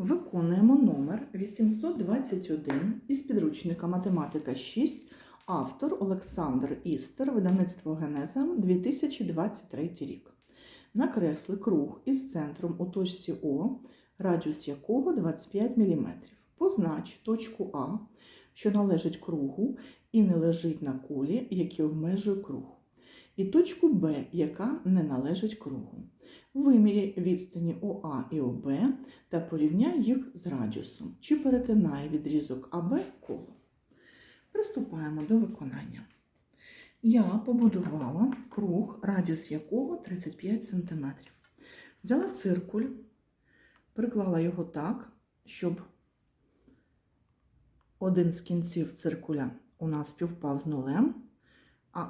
Виконуємо номер 821 із підручника Математика 6, автор Олександр Істер, видавництво Генеза 2023 рік. Накресли круг із центром у точці О, радіус якого 25 мм. Познач точку А, що належить кругу і не лежить на колі, які обмежує круг. І точку Б, яка не належить кругу. Виміряй відстані ОА і ОБ та порівняй їх з радіусом, чи перетинає відрізок АБ коло. Приступаємо до виконання. Я побудувала круг, радіус якого 35 см. Взяла циркуль, приклала його так, щоб один з кінців циркуля у нас співпав з нулем, а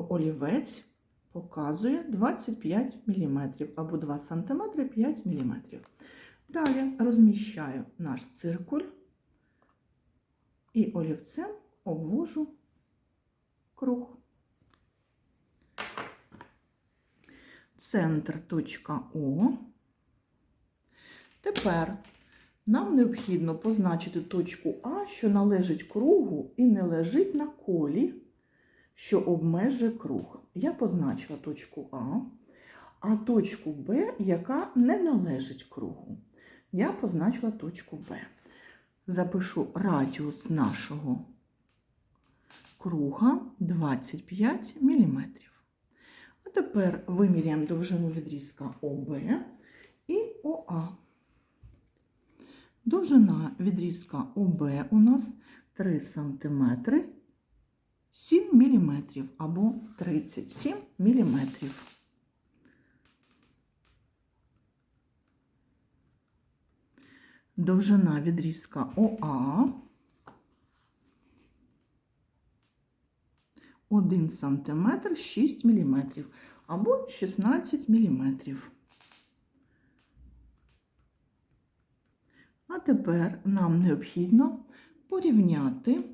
олівець показує 25 мм або 2 см 5 мм. Далі розміщаю наш циркуль і олівцем обвожу круг. Центр точка О. Тепер нам необхідно позначити точку А, що належить кругу і не лежить на колі, що обмежує круг. Я позначила точку А, а точку Б, яка не належить кругу. Я позначила точку Б. Запишу радіус нашого круга 25 мм. А тепер виміряємо довжину відрізка ОБ і ОА. Довжина відрізка ОБ у нас 3 см 7 мм або 37 мм. Довжина відрізка ОА 1 см 6 мм або 16 мм. А тепер нам необхідно порівняти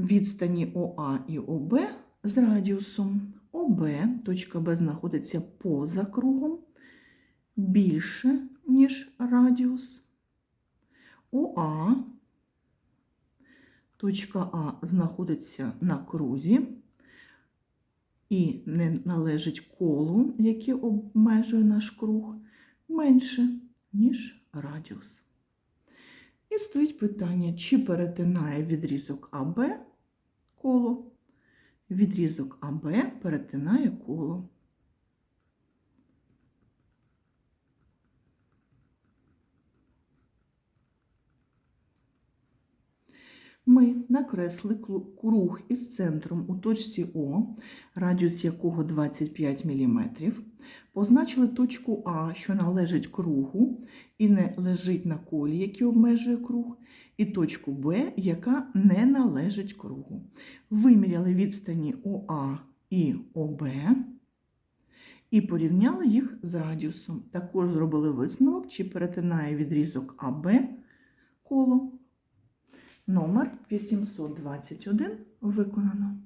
відстані ОА і ОБ з радіусом. ОБ, точка Б знаходиться поза кругом, більше, ніж радіус. ОА, точка А знаходиться на крузі і не належить колу, яке обмежує наш круг, менше, ніж радіус. І стоїть питання, чи перетинає відрізок АБ коло. Відрізок АБ перетинає коло. Ми накресли круг із центром у точці О, радіус якого 25 мм, позначили точку А, що належить кругу і не лежить на колі, який обмежує круг, і точку Б, яка не належить кругу. Виміряли відстані ОА і ОБ і порівняли їх з радіусом. Також зробили висновок, чи перетинає відрізок АБ коло. Номер 821 виконано.